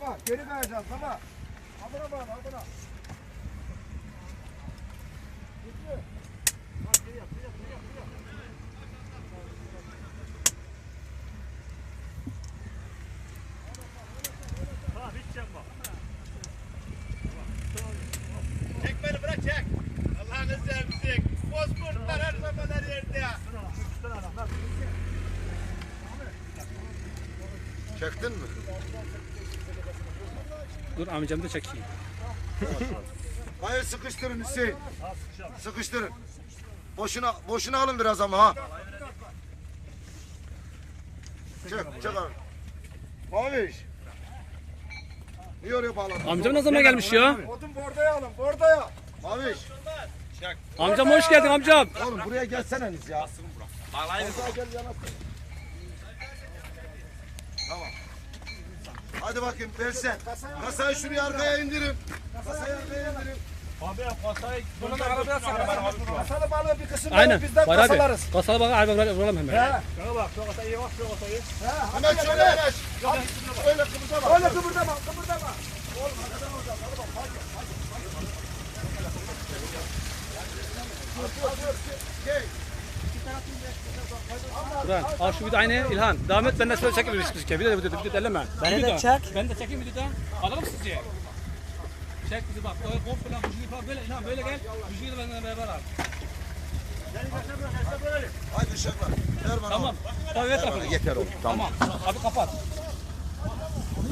Baba geri kayacağız baba. Abına bak abına. Beni bırak çek. Allah'ını sevsin. Bozkurtlar her zaman her yerde. Çektin mi? Dur amcam da çekeyim. Hayır sıkıştırın Hüseyin. Sıkıştırın. Boşuna boşuna alın biraz ama ha. Çek çek abi. Maviş. Niye oraya bağladın? Amcam ne zaman gelmiş ya? Odun bordaya alın bordaya. Maviş. Amcam hoş geldin amcam. Oğlum buraya gelseniz ya. Bağlayın. Gel yana. Hadi bakayım versen. Kasayı şuraya arkaya indirin. Kasayı arkaya indirin. Abi kasayı bunu da arabaya sakın. Kasalı balığı bir kısım Aynen. bizden Var abi. kasalarız. Kasala bak abi vuralım hemen. Şuna bak şu kasayı bak şu kasayı. Hemen şöyle yanaş. Öyle Buran al şu bir de aynı İlhan. Devam et ben de şöyle çekeyim bir şey. Bir de bir de bir de elleme. Beni de çek. Ben de çekeyim videoda. Alalım sizce. Çek bizi bak. Böyle komple vücudu falan böyle İlhan böyle gel. Vücudu benimle beraber al. Hadi uşaklar. Ver bana. Tamam. Ver tarafını. Yeter oğlum. Tamam. Abi kapat.